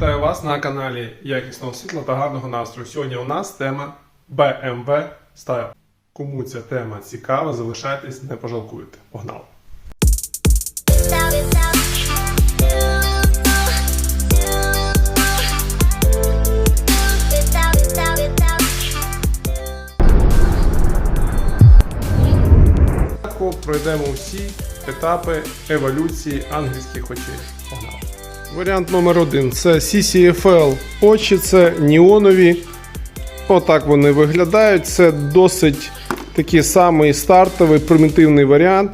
Вітаю вас на каналі Якісного світла та гарного настрою. Сьогодні у нас тема BMW Style. Кому ця тема цікава, залишайтесь, не пожалкуєте. Погнали! Пройдемо всі етапи еволюції ангельських очей. Погнали! Варіант номер один це CCFL очі, це неонові. Отак вони виглядають. Це досить такий самий стартовий примітивний варіант.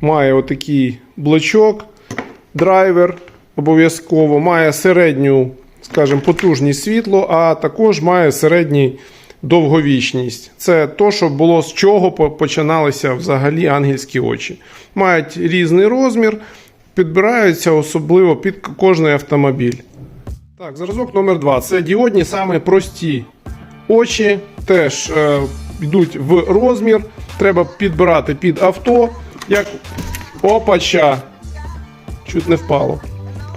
Має отакий блочок, драйвер обов'язково, має середню, скажімо, потужність світло, а також має середній довговічність. Це то, що було з чого починалися взагалі ангельські очі. Мають різний розмір, підбираються особливо під кожний автомобіль. Так, зразок номер два. Це діодні саме прості очі, теж е, йдуть в розмір. Треба підбирати під авто. Як опача. Чуть не впало.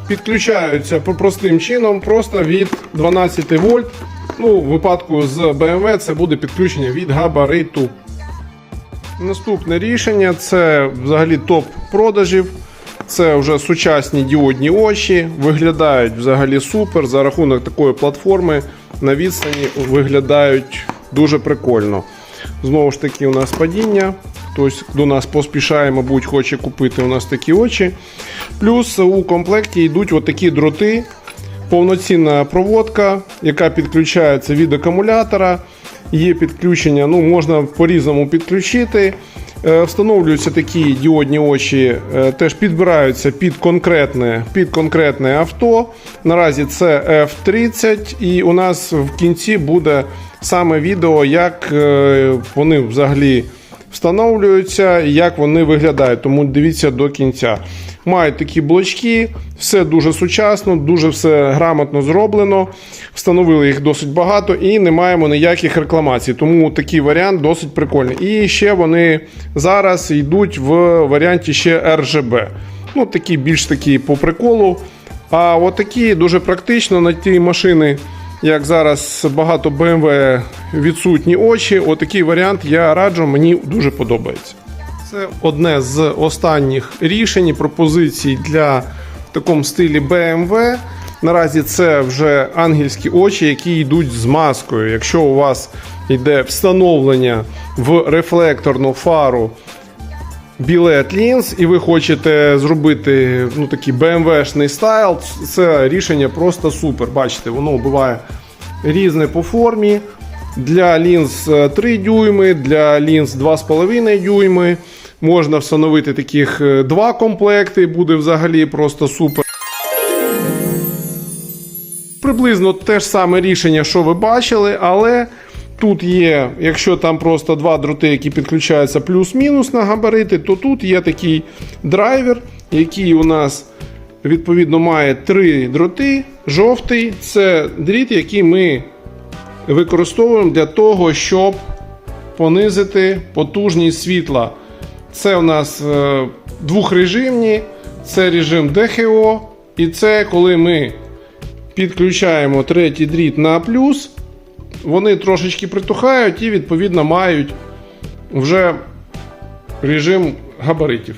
Підключаються простим чином, просто від 12 вольт. Ну, у випадку з BMW це буде підключення від габариту. Наступне рішення це взагалі топ продажів. Це вже сучасні діодні очі, виглядають взагалі супер. За рахунок такої платформи на відстані виглядають дуже прикольно. Знову ж таки, у нас падіння. Хтось до нас поспішає, мабуть, хоче купити у нас такі очі. Плюс у комплекті йдуть отакі дроти, повноцінна проводка, яка підключається від акумулятора. Є підключення, ну можна по-різному підключити. Е, Встановлюються такі діодні очі, е, теж підбираються під конкретне, під конкретне авто. Наразі це F30, і у нас в кінці буде саме відео, як е, вони взагалі встановлюються, і як вони виглядають. Тому дивіться до кінця. Мають такі блочки, все дуже сучасно, дуже все грамотно зроблено. Встановили їх досить багато і не маємо ніяких рекламацій. Тому такий варіант досить прикольний. І ще вони зараз йдуть в варіанті ще RGB. Ну, такі більш такі по приколу. А отакі дуже практично на ті машини, як зараз багато BMW відсутні очі. Отакий варіант я раджу, мені дуже подобається. Це одне з останніх рішень і пропозицій для в такому стилі BMW. Наразі це вже ангельські очі, які йдуть з маскою. Якщо у вас йде встановлення в рефлекторну фару білет лінз, і ви хочете зробити ну, такий BMW-шний стайл, це рішення просто супер. Бачите, воно буває різне по формі. Для лінз е, 3 дюйми, для лінз 2,5 дюйми. Можна встановити таких е, два комплекти, буде взагалі просто супер. Приблизно те ж саме рішення, що ви бачили, але тут є, якщо там просто два дроти, які підключаються плюс-мінус на габарити, то тут є такий драйвер, який у нас відповідно має три дроти. Жовтий це дріт, який ми використовуємо для того, щоб понизити потужність світла. Це у нас е, двохрежимні, це режим ДХО, і це коли ми підключаємо третій дріт на плюс, вони трошечки притухають і відповідно мають вже режим габаритів.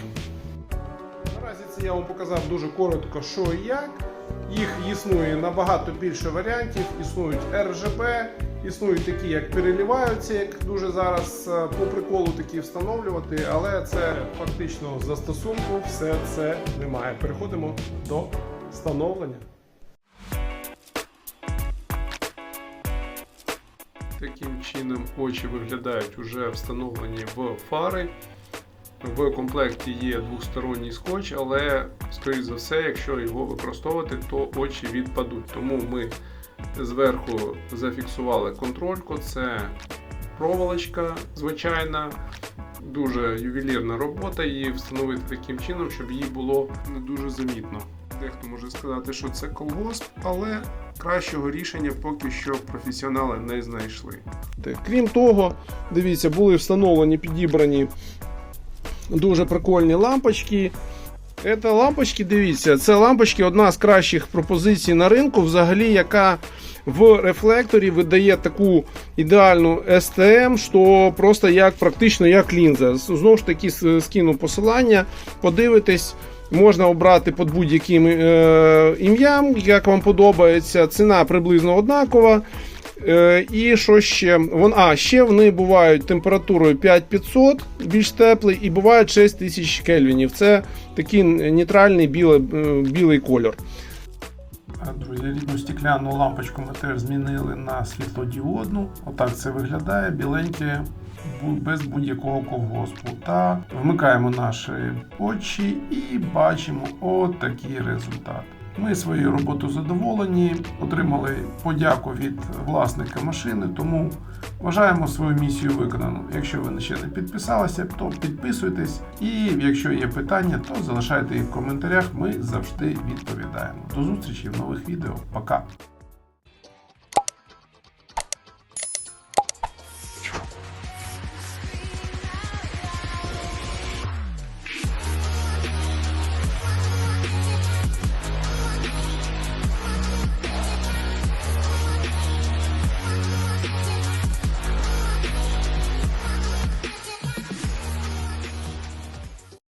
Наразі це я вам показав дуже коротко, що і як. Їх існує набагато більше варіантів. Існують RGB, існують такі, як переливаються, як дуже зараз е, по приколу такі встановлювати, але це фактично застосунку все це немає. Переходимо до встановлення. Таким чином очі виглядають уже встановлені в фари. В комплекті є двосторонній скотч, але, скоріш за все, якщо його використовувати, то очі відпадуть. Тому ми зверху зафіксували контрольку. Це проволочка звичайна, дуже ювелірна робота. Її встановити таким чином, щоб її було не дуже замітно. Дехто може сказати, що це колгосп, але кращого рішення поки що професіонали не знайшли. Крім того, дивіться, були встановлені підібрані дуже прикольні лампочки. Це лампочки, дивіться, це лампочки одна з кращих пропозицій на ринку, взагалі, яка в рефлекторі видає таку ідеальну STM, що просто як практично як лінза. Знову ж таки, скину посилання, подивитесь. Можна обрати під будь-яким е, ім'ям, як вам подобається. Ціна приблизно однакова. Е, і що ще? Вон, а, ще вони бувають температурою 5500, більш теплий, і бувають 6000 кельвінів. Це такий нейтральний білий, е, білий кольор. Друзі, рідну стекляну лампочку ми теж змінили на світлодіодну. Отак це виглядає біленьке, без будь-якого ковгоспу. Та вмикаємо наші очі і бачимо отакий результат. Ми своєю роботою задоволені, отримали подяку від власника машини, тому вважаємо свою місію виконану. Якщо ви ще не підписалися, то підписуйтесь. І якщо є питання, то залишайте їх в коментарях. Ми завжди відповідаємо. До зустрічі в нових відео. Пока!